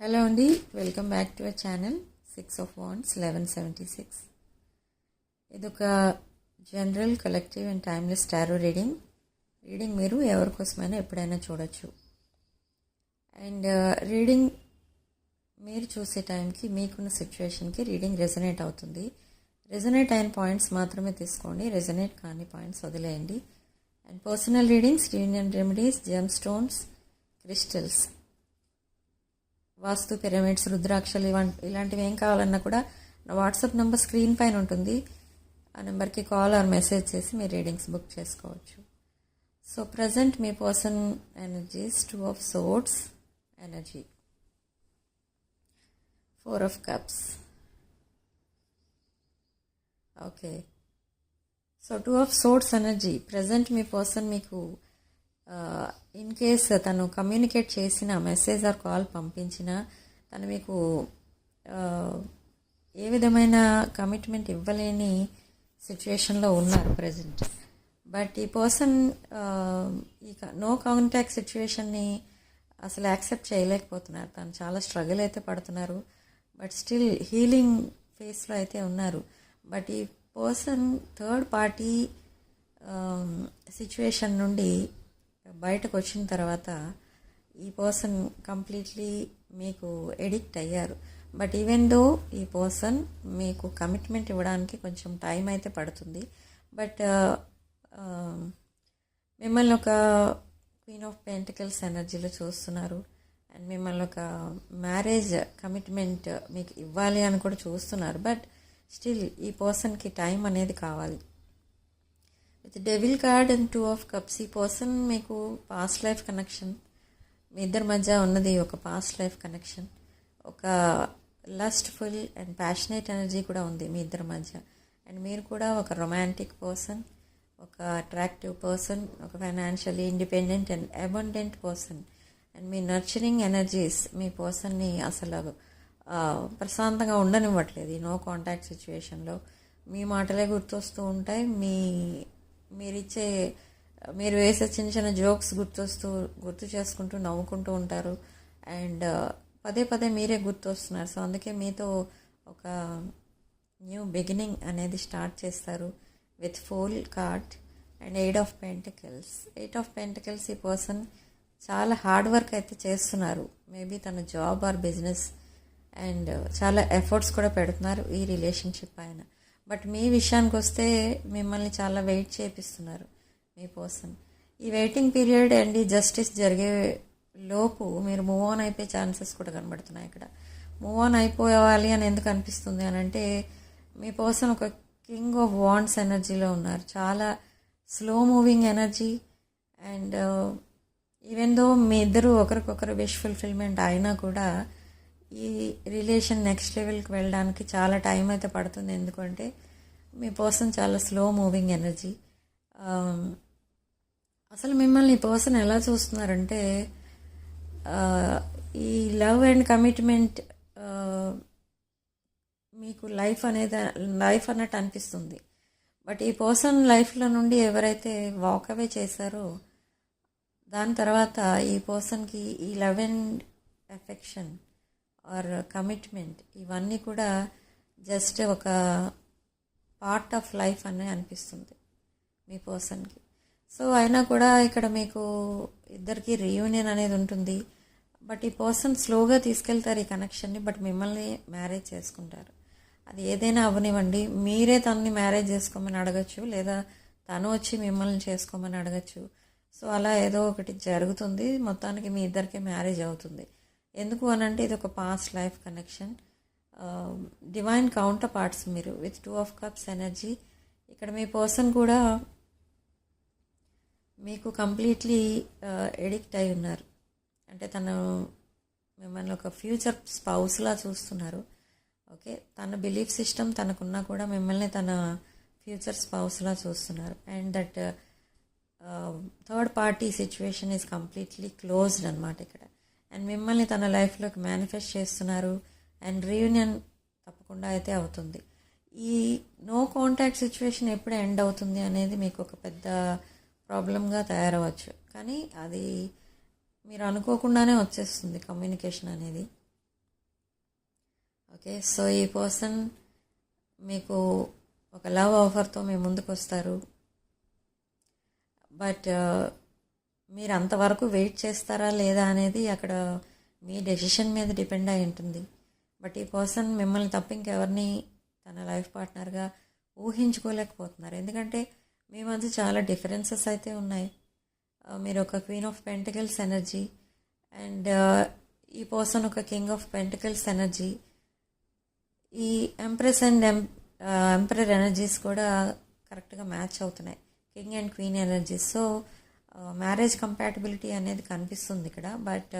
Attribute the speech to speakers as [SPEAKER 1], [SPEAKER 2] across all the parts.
[SPEAKER 1] Hello అండి welcome back to our channel six of wands eleven seventy six ఇదొక general collective and timeless tarot reading reading మీరు ఎవరికోసమైనా ఎప్పుడైనా చూడొచ్చు. And reading uh, మీరు చూసే టైంకి మీకున్న సిచ్యువేషన్కి రీడింగ్ రెజనేట్ అవుతుంది. రెజనేట్ అయిన పాయింట్స్ మాత్రమే తీసుకోండి రెజనేట్ కాని పాయింట్స్ వదిలేయండి. And personal readings union remedies gem stones crystals vastu pyramids రుద్రాక్షలు ఇవంటి ఇలాంటివి ఏం కావాలన్నా కూడా నా వాట్సాప్ నెంబర్ స్క్రీన్ పైన ఉంటుంది. ఆ నెంబర్కి కాల్ ఆర్ మెసేజ్ చేసి మీ రీడింగ్స్ బుక్ చేసుకోవచ్చు. So present me person energies two of swords energy. Four of cups. Okay. So two of swords energy. Present me person మీకు ఇన్ కేస్ తను communicate చేసిన మెసేజ్ ఆర్ కాల్ పంపించిన తను మీకు ఏ విధమైన కమిట్మెంట్ ఇవ్వలేని సిచ్యువేషన్లో ఉన్నారు ప్రజెంట్ బట్ ఈ పర్సన్ ఈ నో కాంటాక్ట్ సిచ్యువేషన్ని అసలు యాక్సెప్ట్ చేయలేకపోతున్నారు. తను చాలా స్ట్రగుల్ అయితే పడుతున్నారు. బట్ స్టిల్ హీలింగ్ ఫేస్లో అయితే ఉన్నారు. బట్ ఈ పర్సన్ థర్డ్ పార్టీ సిచ్యువేషన్ నుండి బయటకు వచ్చిన తర్వాత ఈ పర్సన్ కంప్లీట్లీ మీకు ఎడిక్ట్ అయ్యారు. బట్ ఈవెన్ దో ఈ పర్సన్ మీకు కమిట్మెంట్ ఇవ్వడానికి కొంచెం టైం అయితే పడుతుంది. బట్ uh, um, మిమ్మల్ని ఒక క్వీన్ ఆఫ్ పెంటికల్స్ ఎనర్జీలో చూస్తున్నారు. అండ్ మిమ్మల్ని ఒక మ్యారేజ్ కమిట్మెంట్ మీకు ఇవ్వాలి అని కూడా చూస్తున్నారు. బట్ స్టిల్ ఈ పర్సన్కి టైం అనేది కావాలి. With devil card and two of cups ఈ పర్సన్ మీకు పాస్ట్ లైఫ్ కనెక్షన్ మీ ఇద్దరి మధ్య ఉన్నది ఒక పాస్ట్ లైఫ్ కనెక్షన్ ఒక లస్ట్ఫుల్ అండ్ ప్యాషనేట్ ఎనర్జీ కూడా ఉంది మీ ఇద్దరి మధ్య. అండ్ మీరు కూడా ఒక రొమాంటిక్ పర్సన్ ఒక అట్రాక్టివ్ పర్సన్ ఒక financially independent and abundant person and me nurturing energies మీ పర్సన్ని అసలు ప్రశాంతంగా ఉండనివ్వట్లేదు. ఈ నో కాంటాక్ట్ సిచ్యువేషన్లో మీ మాటలే గుర్తొస్తూ ఉంటాయి. మీ మీరిచ్చే మీరు వేసే చిన్న చిన్న జోక్స్ గుర్తొస్తూ గుర్తు చేసుకుంటూ నవ్వుకుంటూ ఉంటారు. అండ్ uh, పదే పదే మీరే గుర్తొస్తున్నారు. సో అందుకే మీతో ఒక న్యూ బిగినింగ్ అనేది స్టార్ట్ చేస్తారు with fool card and eight of pentacles. Eight of pentacles ఈ పర్సన్ చాలా హార్డ్ వర్క్ అయితే చేస్తున్నారు. మేబీ తన జాబ్ ఆర్ బిజినెస్ అండ్ చాలా ఎఫర్ట్స్ కూడా పెడుతున్నారు ఈ రిలేషన్షిప్ పైన. బట్ మీ విషయానికి వస్తే మిమ్మల్ని చాలా వెయిట్ చేపిస్తున్నారు మీ కోసం ఈ వెయిటింగ్ పీరియడ్ అండ్ ఈ జస్టిస్ జరిగే లోపు మీరు మూవ్ ఆన్ అయిపోయే ఛాన్సెస్ కూడా కనబడుతున్నాయి ఇక్కడ. మూవ్ ఆన్ అయిపోవాలి అని ఎందుకు అనిపిస్తుంది అని అంటే మీ పర్సన్ ఒక కింగ్ ఆఫ్ వాండ్స్ ఎనర్జీలో ఉన్నారు. చాలా slow moving energy and uh, even though మీ ఇద్దరు ఒకరికొకరు విష్ ఫుల్ఫిల్మెంట్ అయినా కూడా ఈ రిలేషన్ నెక్స్ట్ లెవెల్కి వెళ్ళడానికి చాలా టైం అయితే పడుతుంది. ఎందుకంటే మీ పర్సన్ చాలా స్లో మూవింగ్ ఎనర్జీ. అసలు మిమ్మల్ని ఈ పర్సన్ ఎలా చూస్తున్నారంటే ఈ లవ్ అండ్ కమిట్మెంట్ మీకు లైఫ్ అనేది లైఫ్ అన్నట్టు అనిపిస్తుంది. బట్ ఈ పర్సన్ లైఫ్లో నుండి ఎవరైతే వాక్ అవే చేశారో దాని తర్వాత ఈ పర్సన్కి ఈ love and affection or commitment ఇవన్నీ కూడా జస్ట్ ఒక పార్ట్ ఆఫ్ లైఫ్ అనే అనిపిస్తుంది మీ పర్సన్కి. సో అయినా కూడా ఇక్కడ మీకు ఇద్దరికి రీయూనియన్ అనేది ఉంటుంది. బట్ ఈ పర్సన్ స్లోగా తీసుకెళ్తారు ఈ కనెక్షన్ని బట్ మిమ్మల్ని మ్యారేజ్ చేసుకుంటారు. అది ఏదైనా అవ్వనివ్వండి. మీరే తనని మ్యారేజ్ చేసుకోమని అడగచ్చు లేదా తను వచ్చి మిమ్మల్ని చేసుకోమని అడగచ్చు. సో అలా ఏదో ఒకటి జరుగుతుంది. మొత్తానికి మీ ఇద్దరికి మ్యారేజ్ అవుతుంది. ఎందుకు అని అంటే ఇది ఒక past life connection divine counterparts మీరు with two of cups energy ఇక్కడ మీ పర్సన్ కూడా మీకు కంప్లీట్లీ ఎడిక్ట్ uh, అయి ఉన్నారు. అంటే తను మిమ్మల్ని ఒక ఫ్యూచర్ స్పౌస్లా చూస్తున్నారు. ఓకే తన బిలీఫ్ సిస్టమ్ తనకున్నా కూడా మిమ్మల్ని తన ఫ్యూచర్ స్పౌస్లా చూస్తున్నారు. And that third party situation is completely closed అనమాట ఇక్కడ. అండ్ మిమ్మల్ని తన లైఫ్లోకి మేనిఫెస్ట్ చేస్తున్నారు. అండ్ రీయూనియన్ తప్పకుండా అయితే అవుతుంది. ఈ నో కాంటాక్ట్ సిచ్యువేషన్ ఎప్పుడు ఎండ్ అవుతుంది అనేది మీకు ఒక పెద్ద ప్రాబ్లంగా తయారవచ్చు. కానీ అది మీరు అనుకోకుండానే వచ్చేస్తుంది కమ్యూనికేషన్ అనేది. ఓకే సో ఈ పర్సన్ మీకు ఒక లవ్ ఆఫర్తో మీ ముందుకు వస్తారు. బట్ మీరు అంతవరకు వెయిట్ చేస్తారా లేదా అనేది అక్కడ మీ డెసిషన్ మీద డిపెండ్ అయి ఉంటుంది. బట్ ఈ పర్సన్ మిమ్మల్ని తప్ప ఇంకెవరిని తన లైఫ్ పార్ట్నర్గా ఊహించుకోలేకపోతున్నారు. ఎందుకంటే మీ మధ్య చాలా డిఫరెన్సెస్ అయితే ఉన్నాయి. మీరు ఒక queen of pentacles energy and ఈ పర్సన్ ఒక కింగ్ ఆఫ్ పెంటికల్స్ ఎనర్జీ. ఈ empress and M emperor energies కూడా కరెక్ట్గా మ్యాచ్ అవుతున్నాయి. King and queen energies so marriage compatibility అనేది కనిపిస్తుంది ఇక్కడ. బట్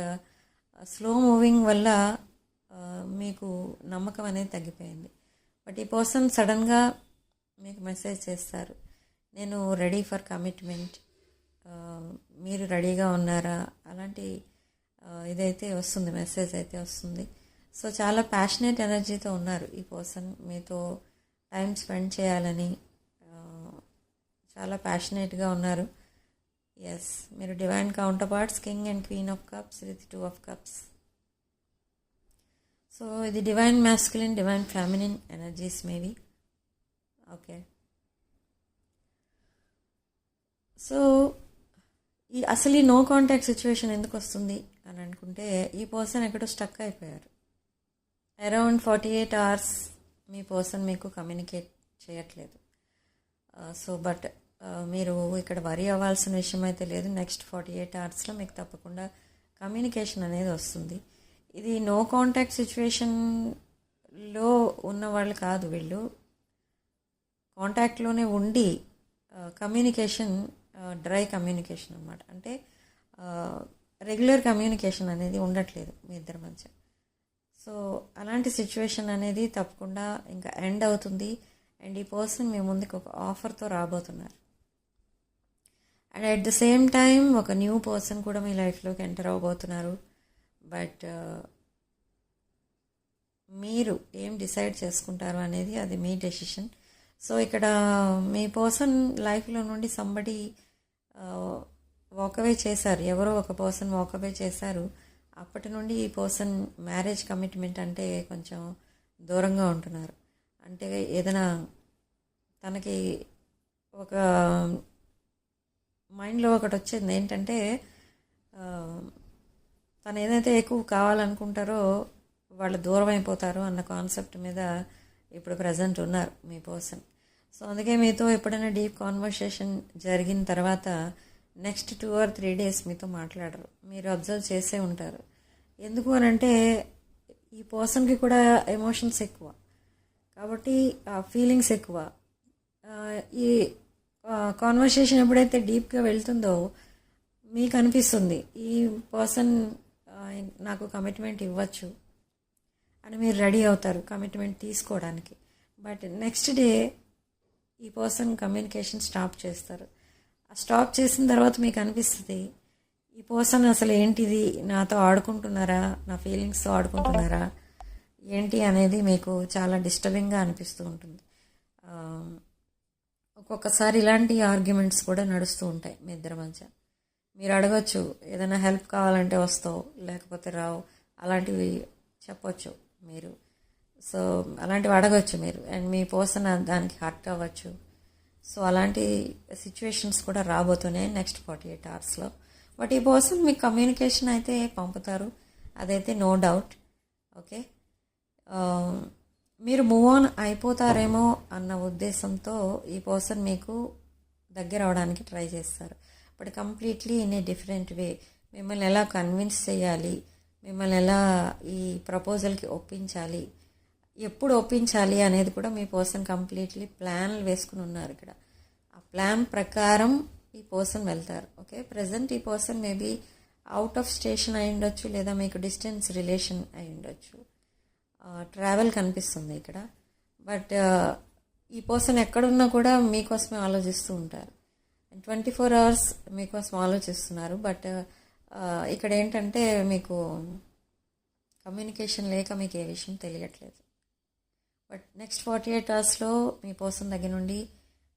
[SPEAKER 1] స్లో మూవింగ్ వల్ల మీకు నమ్మకం అనేది తగ్గిపోయింది. బట్ ఈ పర్సన్ సడన్గా మీకు మెసేజ్ చేస్తారు నేను రెడీ ఫర్ కమిట్మెంట్ మీరు రెడీగా ఉన్నారా? అలాంటి ఇదైతే వస్తుంది మెసేజ్ అయితే వస్తుంది. సో చాలా ప్యాషనేట్ ఎనర్జీతో ఉన్నారు ఈ పర్సన్. మీతో టైం స్పెండ్ చేయాలని చాలా ప్యాషనేట్గా ఉన్నారు. ఎస్ మీరు divine counterparts king and queen of cups with two of cups so ఇది divine masculine divine feminine energies maybe okay so ఈ అసలు ఈ నో కాంటాక్ట్ సిచ్యువేషన్ ఎందుకు వస్తుంది అని అనుకుంటే ఈ పర్సన్ ఎక్కడో స్టక్ అయిపోయారు. అరౌండ్ ఫార్టీ ఎయిట్ అవర్స్ మీ పర్సన్ మీకు కమ్యూనికేట్ చేయట్లేదు. Uh, సో బట్ మీరు ఇక్కడ వరి అవ్వాల్సిన విషయం అయితే లేదు. నెక్స్ట్ ఫార్టీ ఎయిట్ అవర్స్లో మీకు తప్పకుండా కమ్యూనికేషన్ అనేది వస్తుంది. ఇది నో కాంటాక్ట్ సిచ్యువేషన్లో ఉన్న వాళ్ళు కాదు వీళ్ళు. కాంటాక్ట్లోనే ఉండి కమ్యూనికేషన్ డ్రై కమ్యూనికేషన్ అనమాట అంటే రెగ్యులర్ కమ్యూనికేషన్ అనేది ఉండట్లేదు మీ ఇద్దరి మధ్య. సో అలాంటి సిచ్యువేషన్ అనేది తప్పకుండా ఇంకా ఎండ్ అవుతుంది. అండ్ ఈ పర్సన్ మీ ముందుకు ఒక ఆఫర్తో రాబోతున్నారు. And at the same time ఒక న్యూ పర్సన్ కూడా మీ లైఫ్లోకి ఎంటర్ అవ్వబోతున్నారు బట్ uh, మీరు ఏం డిసైడ్ చేసుకుంటారు అనేది అది మీ డెసిషన్ సో ఇక్కడ మీ పర్సన్ లైఫ్లో నుండి సంబడి వాకవే uh, చేశారు. ఎవరో ఒక పర్సన్ వాకవే చేశారు. అప్పటి నుండి ఈ పర్సన్ మ్యారేజ్ కమిట్మెంట్ అంటే కొంచెం దూరంగా ఉంటున్నారు. అంటే ఏదైనా తనకి ఒక మైండ్లో ఒకటి వచ్చింది ఏంటంటే తను ఏదైతే ఎక్కువ కావాలనుకుంటారో వాళ్ళు దూరం అయిపోతారు అన్న కాన్సెప్ట్ మీద ఇప్పుడు ప్రజెంట్ ఉన్నారు మీ పర్సన్. సో అందుకే మీతో ఎప్పుడైనా డీప్ కాన్వర్సేషన్ జరిగిన తర్వాత next two or three days మీతో మాట్లాడరు. మీరు అబ్జర్వ్ చేసే ఉంటారు. ఎందుకు అని అంటే ఈ పర్సన్కి కూడా ఎమోషన్స్ ఎక్కువ. కాబట్టి ఫీలింగ్స్ ఎక్కువ. ఈ కాన్వర్సేషన్ ఎప్పుడైతే డీప్గా వెళ్తుందో మీకు అనిపిస్తుంది ఈ పర్సన్ నాకు కమిట్మెంట్ ఇవ్వచ్చు అని మీరు రెడీ అవుతారు కమిట్మెంట్ తీసుకోవడానికి. బట్ నెక్స్ట్ డే ఈ పర్సన్ కమ్యూనికేషన్ స్టాప్ చేస్తారు. ఆ స్టాప్ చేసిన తర్వాత మీకు అనిపిస్తుంది ఈ పర్సన్ అసలు ఏంటిది నాతో ఆడుకుంటున్నారా నా ఫీలింగ్స్తో ఆడుకుంటున్నారా ఏంటి అనేది మీకు చాలా డిస్టర్బింగ్గా అనిపిస్తూ ఉంటుంది. ఒక్కొక్కసారి ఇలాంటి ఆర్గ్యుమెంట్స్ కూడా నడుస్తూ ఉంటాయి మీ ఇద్దరి మధ్య. మీరు అడగచ్చు ఏదైనా హెల్ప్ కావాలంటే వస్తావు లేకపోతే రావు అలాంటివి చెప్పొచ్చు మీరు. సో అలాంటివి అడగచ్చు మీరు. అండ్ మీ పర్సన్ దానికి హర్ట్ అవ్వచ్చు. సో అలాంటి సిచ్యువేషన్స్ కూడా రాబోతున్నాయి నెక్స్ట్ ఫార్టీ ఎయిట్ అవర్స్లో. బట్ ఈ పర్సన్ మీకు కమ్యూనికేషన్ అయితే పంపుతారు. అదైతే నో డౌట్. ఓకే? మీరు మూవ్ ఆన్ అయిపోతారేమో అన్న ఉద్దేశంతో ఈ పర్సన్ మీకు దగ్గర అవడానికి ట్రై చేస్తారు. But completely in a different way మిమ్మల్ని ఎలా కన్విన్స్ చేయాలి? మిమ్మల్ని ఎలా ఈ ప్రపోజల్కి ఒప్పించాలి? ఎప్పుడు ఒప్పించాలి అనేది కూడా మీ పర్సన్ కంప్లీట్లీ ప్లాన్లు వేసుకుని ఉన్నారు ఇక్కడ. ఆ ప్లాన్ ప్రకారం ఈ పర్సన్ వెళ్తారు. ఓకే ప్రజెంట్ ఈ person maybe out of station అయి ఉండొచ్చు లేదా మీకు డిస్టెన్స్ రిలేషన్ అయి ఉండొచ్చు. ట్రావెల్ కనిపిస్తుంది ఇక్కడ. బట్ ఈ పర్సన్ ఎక్కడున్నా కూడా మీకోసమే ఆలోచిస్తూ ఉంటారు. ట్వంటీ ఫోర్ అవర్స్ మీకోసం ఆలోచిస్తున్నారు. బట్ ఇక్కడ ఏంటంటే మీకు కమ్యూనికేషన్ లేక మీకు ఏ విషయం తెలియట్లేదు. బట్ నెక్స్ట్ ఫార్టీ ఎయిట్ అవర్స్లో మీ పర్సన్ దగ్గర నుండి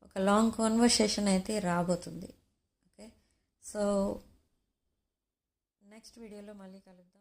[SPEAKER 1] ఒక లాంగ్ కాన్వర్సేషన్ అయితే రాబోతుంది. ఓకే సో నెక్స్ట్ వీడియోలో మళ్ళీ కలుద్దాం.